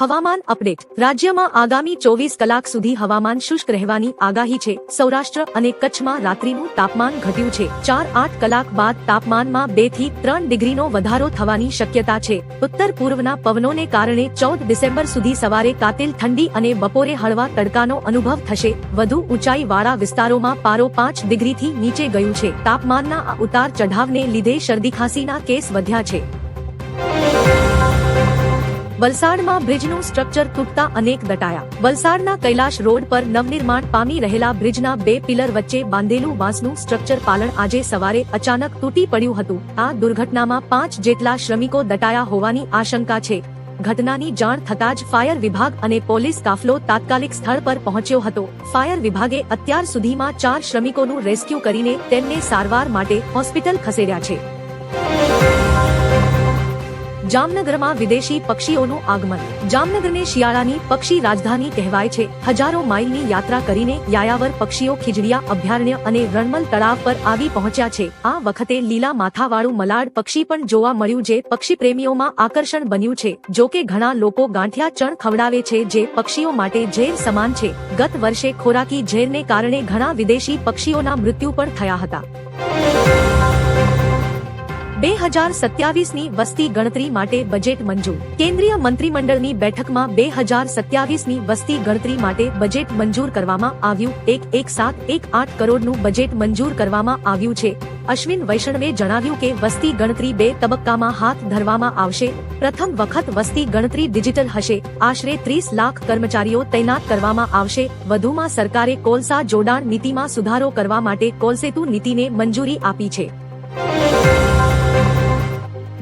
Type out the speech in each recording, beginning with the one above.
હવામાન અપડેટ. રાજ્યમાં આગામી ચોવીસ કલાક સુધી હવામાન શુષ્ક રહેવાની આગાહી છે. સૌરાષ્ટ્ર અને કચ્છમાં રાત્રિનું તાપમાન ઘટ્યું છે. ચાર આઠ કલાક બાદ તાપમાનમાં બેથી ત્રણ ડિગ્રીનો વધારો થવાની શક્યતા છે. ઉત્તર પૂર્વના પવનોને કારણે ચૌદ ડિસેમ્બર સુધી સવારે કાતિલ ઠંડી અને બપોરે હળવા તડકાનો અનુભવ થશે. વધુ ઊંચાઈ વાળા વિસ્તારોમાં પારો પાંચ ડિગ્રીથી નીચે ગયું છે. તાપમાનના આ ઉતાર ચઢાવને લીધે શરદી ખાંસીના કેસ વધ્યા છે. વલસાડમાં બ્રિજનું સ્ટ્રક્ચર તૂટતા અનેક દટાયા. વલસાડના કૈલાશ રોડ પર નવનિર્માણ પામી રહેલા બ્રિજના બે પિલર વચ્ચે બાંધેલું વાંસનું સ્ટ્રક્ચર પાલણ આજે સવારે અચાનક તૂટી પડ્યું હતું. આ દુર્ઘટનામાં પાંચ જેટલા શ્રમિકો દટાયા હોવાની આશંકા છે. ઘટનાની જાણ થતાં જ ફાયર વિભાગ અને પોલીસ કાફલો તાત્કાલિક સ્થળ પર પહોંચ્યો હતો. ફાયર વિભાગે અત્યાર સુધીમાં ચાર શ્રમિકોનું રેસ્ક્યુ કરીને તેમને સારવાર માટે હોસ્પિટલ ખસેડ્યા છે. જામનગરમાં વિદેશી પક્ષીઓનું આગમન. જામનગરને શિયાળાની પક્ષી રાજધાની કહેવાય છે. હજારો માઇલની યાત્રા કરીને યાયાવર પક્ષીઓ ખીજડીયા, અભયારણ્ય અને રણમલ તળાવ પર આવી પહોંચ્યા છે. આ વખતે લીલા માથાવાળું મલાડ પક્ષી પણ જોવા મળ્યું જે પક્ષી પ્રેમીઓમાં આકર્ષણ બન્યું છે. જો કે ઘણા લોકો ગાંઠિયા ચણ ખવડાવે છે જે પક્ષીઓ માટે ઝેર સમાન છે. ગત વર્ષે ખોરાકી ઝેરને કારણે ઘણા વિદેશી પક્ષીઓના મૃત્યુ પણ થયા હતા. બે હજાર સત્યાવીસની વસ્તી ગણતરી માટે બજેટ મંજૂર. કેન્દ્રીય મંત્રીમંડળની બેઠકમાં બે હજાર સત્યાવીસની વસ્તી ગણતરી માટે બજેટ મંજૂર કરવામાં આવ્યું. એક એક, સાત, એક, આઠ કરોડનું બજેટ મંજૂર કરવામાં આવ્યું છે. અશ્વિન વૈષ્ણવે જણાવ્યું કે વસ્તી ગણતરી બે તબક્કામાં હાથ ધરવામાં આવશે. પ્રથમ વખત વસ્તી ગણતરી ડિજિટલ હશે. આશરે ત્રીસ લાખ કર્મચારીઓ તૈનાત કરવામાં આવશે. વધુમાં સરકારે કોલસા જોડાણ નીતિમાં સુધારો કરવા માટે કોલસેતુ નીતિને મંજૂરી આપી છે.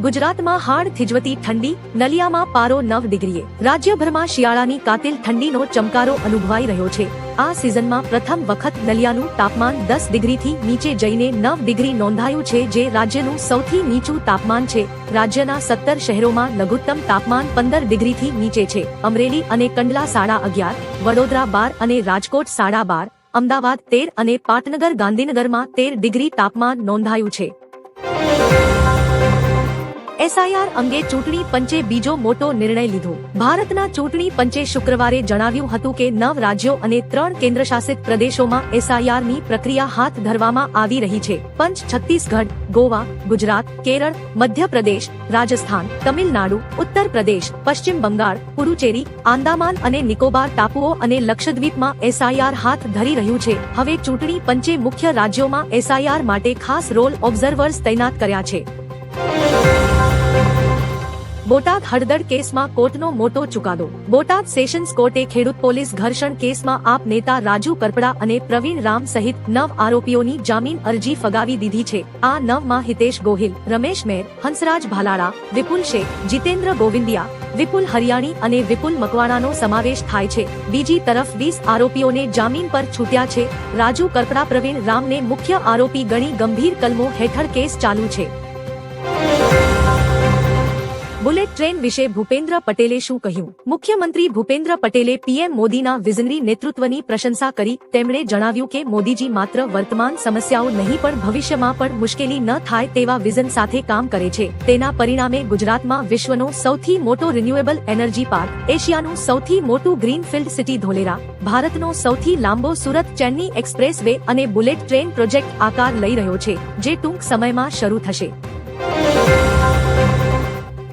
ગુજરાતમાં હાડ થીજવતી ઠંડી, નલિયામાં પારો નવ ડિગ્રીએ. રાજ્યભરમાં શિયાળાની કાતિલ ઠંડીનો ચમકારો અનુભવાઈ રહ્યો છે. આ સિઝનમાં પ્રથમ વખત નલિયાનું તાપમાન દસ ડિગ્રીથી નીચે જઈને નવ ડિગ્રી નોંધાયું છે, જે રાજ્યનું સૌથી નીચું તાપમાન છે. રાજ્યના સત્તર શહેરોમાં લઘુત્તમ તાપમાન પંદર ડિગ્રીથી નીચે છે. અમરેલી અને કંડલા સાડા અગિયાર, વડોદરા બાર અને રાજકોટ સાડા બાર, અમદાવાદ તેર અને પાટનગર ગાંધીનગરમાં તેર ડિગ્રી તાપમાન નોંધાયું છે. એસઆઈઆર અંગે ચૂંટણી પંચે બીજો મોટો નિર્ણય લીધો. ભારતના ચૂંટણી પંચે શુક્રવારે જણાવ્યું હતું કે નવ રાજ્યો અને ત્રણ કેન્દ્રશાસિત પ્રદેશોમાં એસઆઈઆરની પ્રક્રિયા હાથ ધરવામાં આવી રહી છે. પંચ છત્તીસગઢ, ગોવા, ગુજરાત, કેરળ, મધ્યપ્રદેશ, રાજસ્થાન, તમિલનાડુ ઉત્તર પ્રદેશ પશ્ચિમ બંગાળ, પુડુચેરી, આંદામાન અને નિકોબાર ટાપુઓ અને લક્ષદ્વીપમાં એસઆઈઆર હાથ ધરી રહ્યું છે. હવે ચૂંટણી પંચે મુખ્ય રાજ્યોમાં એસઆઈઆર માટે ખાસ રોલ ઓબ્ઝર્વર્સ તૈનાત કર્યા છે. બોટાદ હડદડ કેસમાં કોર્ટનો મોટો ચુકાદો. બોટાદ સેશન્સ કોર્ટે ખેડૂત પોલીસ ઘર્ષણ કેસમાં આપ નેતા રાજુ કરપડા અને પ્રવીણ રામ સહિત નવ આરોપીઓની જામીન અરજી ફગાવી દીધી છે. આ નવમાં હિતેશ ગોહિલ, રમેશ મેર, હંસરાજ ભાલાળા વિપુલ શેખ, જીતેન્દ્ર ગોવિંદિયા, વિપુલ હરિયાણી અને વિપુલ મકવાણાનો સમાવેશ થાય છે. બીજી તરફ વીસ આરોપીઓને જામીન પર છૂટ્યા છે. રાજુ કરપડા પ્રવીણ રામને મુખ્ય આરોપી ગણી ગંભીર કલમો હેઠળ કેસ ચાલુ છે. બુલેટ ટ્રેન વિશે ભૂપેન્દ્ર પટેલે શું કહ્યું? મુખ્યમંત્રી ભૂપેન્દ્ર પટેલે પીએમ મોદીના વિઝનરી નેતૃત્વની પ્રશંસા કરી. તેમણે જણાવ્યું કે મોદીજી માત્ર વર્તમાન સમસ્યાઓ નહીં, પણ ભવિષ્યમાં પણ મુશ્કેલી ન થાય તેવા વિઝન સાથે કામ કરે છે. તેના પરિણામે ગુજરાતમાં વિશ્વનો સૌથી મોટો રિન્યુએબલ એનર્જી પાર્ક, એશિયાનું સૌથી મોટું ગ્રીનફિલ્ડ સિટી ધોલેરા, ભારતનો સૌથી લાંબો સુરત ચેન્નઈ એક્સપ્રેસ વે અને બુલેટ ટ્રેન પ્રોજેક્ટ આકાર લઈ રહ્યો છે, જે ટૂંક સમયમાં શરૂ થશે.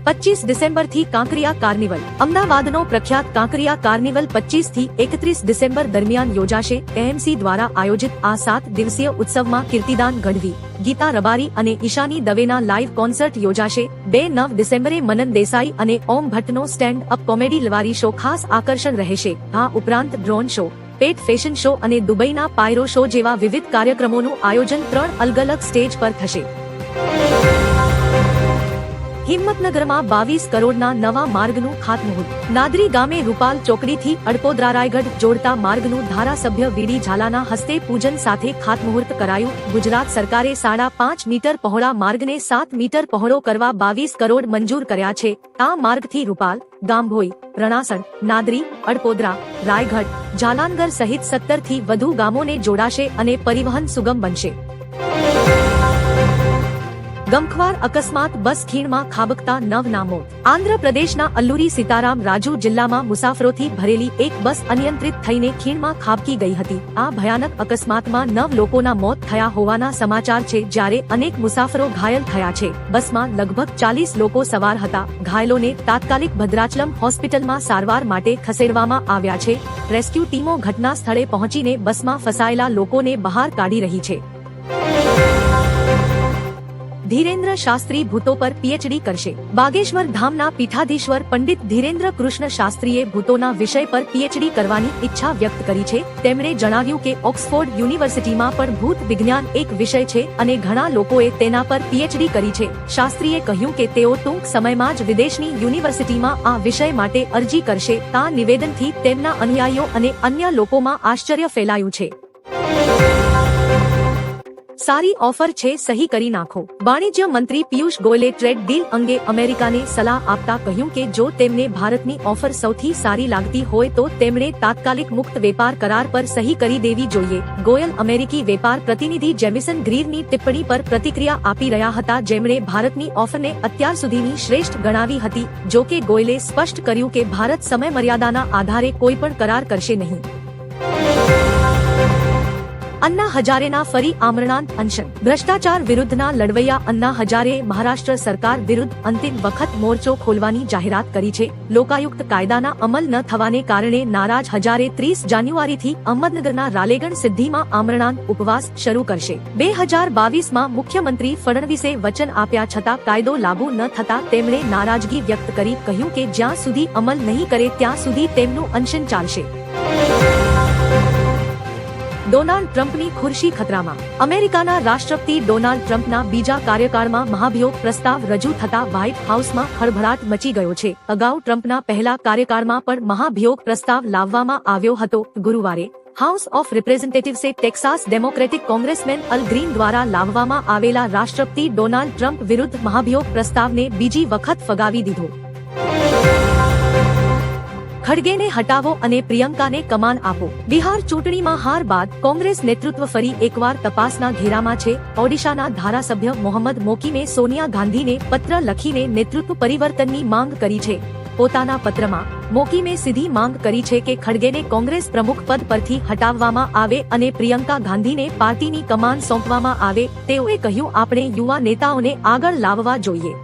પચીસ ડિસેમ્બરથી કાંકરિયા કાર્નિવલ. અમદાવાદનો પ્રખ્યાત કાંકરિયા કાર્નિવલ પચીસથી એકત્રીસ ડિસેમ્બર દરમિયાન યોજાશે. એએમસી દ્વારા આયોજિત આ સાત દિવસીય ઉત્સવમાં કીર્તિદાન ગઢવી, ગીતા રબારી અને ઈશાની દવેના લાઇવ કોન્સર્ટ યોજાશે. બે નવ ડિસેમ્બરે મનન દેસાઈ અને Om ભટ્ટનો stand up comedy Lavari show ખાસ આકર્ષણ રહેશે. આ ઉપરાંત drone show, pet fashion show અને દુબઈના પાયરો શો જેવા વિવિધ કાર્યક્રમોનું આયોજન ત્રણ અલગ અલગ સ્ટેજ પર થશે. હિંમતનગરમાં બાવીસ કરોડના નવા માર્ગનું ખાતમુહૂર્ત. નાદરી ગામે રૂપાલ ચોકડીથી અડપોદરા રાયગઢ જોડતા માર્ગનું ધારાસભ્ય વીડી ઝાલાના હસ્તે પૂજન સાથે ખાતમુહૂર્ત કરાયું. ગુજરાત સરકારે સાડા પાંચ મીટર પહોળા માર્ગને સાત મીટર પહોળો કરવા બાવીસ કરોડ મંજૂર કર્યા છે. આ માર્ગથી રૂપાલ ગામભોઈ રણાસણ, નાદરી, અડપોદરા, રાયગઢ, જાલાનગર સહિત સત્તરથી વધુ ગામોને જોડાશે અને પરિવહન સુગમ બનશે. ગમખ્વાર, અકસ્માત, બસ ખીણમાં ખાબકતા નવ ના મોત આંધ્રપ્રદેશના અલ્લુરી સીતારામ રાજુ જિલ્લામાં મુસાફરોથી ભરેલી એક બસ અનિયંત્રિત થઈને ખીણમાં ખાબકી ગઈ હતી. આ ભયાનક અકસ્માતમાં નવ લોકોના મોત થયા હોવાના સમાચાર છે જ્યારે અનેક મુસાફરો ઘાયલ થયા છે. બસમાં લગભગ ચાલીસ લોકો સવાર હતા. ઘાયલોને તાત્કાલિક ભદ્રાચલમ હોસ્પિટલમાં સારવાર માટે ખસેડવામાં આવ્યા છે. રેસ્ક્યુ ટીમો ઘટના સ્થળે પહોંચીને બસમાં ફસાયેલા લોકોને બહાર કાઢી રહી છે. ધીરેન્દ્ર શાસ્ત્રી ભૂતો પર પીએચડી કરશે. બાગેશ્વર ધામના પીઠાધીશ્વર પંડિત ધીરેન્દ્ર કૃષ્ણ શાસ્ત્રીએ ભૂતોના વિષય પર પીએચડી કરવાની ઈચ્છા વ્યક્ત કરી છે. તેમણે જણાવ્યું કે ઓક્સફોર્ડ યુનિવર્સિટીમાં પણ ભૂત વિજ્ઞાન એક વિષય છે અને ઘણા લોકોએ તેના પર પીએચડી કરી છે. શાસ્ત્રીએ કહ્યું કે તેઓ ટૂંક સમયમાં જ વિદેશની યુનિવર્સિટીમાં આ વિષય માટે અરજી કરશે. આ નિવેદનથી તેમના અનુયાયીઓ અને અન્ય લોકોમાં આશ્ચર્ય ફેલાયું છે. સારી ઓફર છે, સહી કરી નાખો. વાણિજ્ય મંત્રી પિયુષ ગોયલે ટ્રેડ ડીલ અંગે અમેરિકાને સલાહ આપતા કહ્યું કે જો તેમને ભારતની ઓફર સૌથી સારી લાગતી હોય તો તેમણે તાત્કાલિક મુક્ત વેપાર કરાર પર સહી કરી દેવી જોઈએ. ગોયલ અમેરિકી વેપાર પ્રતિનિધિ જેમિસન ગ્રીરની ટિપ્પણી પર પ્રતિક્રિયા આપી રહ્યા હતા. જેમણે ભારતની ઓફરને અત્યાર સુધીની શ્રેષ્ઠ ગણાવી હતી, જો કે ગોયલે સ્પષ્ટ કર્યું કે ભારત સમય મર્યાદાના આધારે કોઈ પણ કરાર કરશે નહીં. અન્ના હજારેના ફરી આમરણાંત અનશન ભ્રષ્ટાચાર વિરુદ્ધના લડવૈયા અન્ના હજારે મહારાષ્ટ્ર સરકાર વિરુદ્ધ અંતિમ વખત મોરચો ખોલવાની જાહેરાત કરી છે. લોકાયુક્ત કાયદાના અમલ ન થવાને કારણે નારાજ હજારે ત્રીસ જાન્યુઆરીથી અહમદનગરના રાલેગણ સિદ્ધિમાં આમરણાંત ઉપવાસ શરૂ કરશે. બે હજાર બાવીસમાં મુખ્યમંત્રી ફડણવીસે વચન આપ્યા છતાં કાયદો લાગુ ન થતા તેમણે નારાજગી વ્યક્ત કરી કહ્યું કે જ્યાં સુધી અમલ નહીં કરે ત્યાં સુધી તેમનું અનશન ચાલશે. ડોનાલ્ડ ટ્રમ્પની ખુરશી ખતરામાં. અમેરિકાના રાષ્ટ્રપતિ ડોનાલ્ડ ટ્રમ્પના બીજા કાર્યકાળમાં મહાભિયોગ પ્રસ્તાવ રજૂ થતા વ્હાઇટ હાઉસમાં ખળભળાટ મચી ગયો છે. અગાઉ ટ્રમ્પના પહેલા કાર્યકાળમાં પણ મહાભિયોગ પ્રસ્તાવ લાવવામાં આવ્યો હતો. ગુરુવારે house of રિપ્રેઝેન્ટેટિવ્સે Texas Democratic congressman Al Green દ્વારા લાવવામાં આવેલા રાષ્ટ્રપતિ ડોનાલ્ડ ટ્રમ્પ વિરુદ્ધ મહાભિયોગ પ્રસ્તાવને બીજી વખત ફગાવી દીધો. ખડગેને હટાવો અને પ્રિયંકાને કમાન આપો. બિહાર ચૂંટણીમાં હાર બાદ કોંગ્રેસ નેતૃત્વ ફરી એકવાર તપાસના ઘેરામાં છે. ઓડિશાના ધારાસભ્ય મોહમ્મદ મોકીમે સોનિયા ગાંધીને પત્ર લખીને નેતૃત્વ પરિવર્તનની માંગ કરી છે. પોતાના પત્રમાં, મોકીમે સીધી માંગ કરી છે કે ખડગેને કોંગ્રેસ પ્રમુખ પદ પરથી હટાવવામાં આવે અને પ્રિયંકા ગાંધીને પાર્ટીની કમાન સોંપવામાં આવે, તેઓએ કહ્યું, આપણે યુવા નેતાઓને આગળ લાવવા જોઈએ.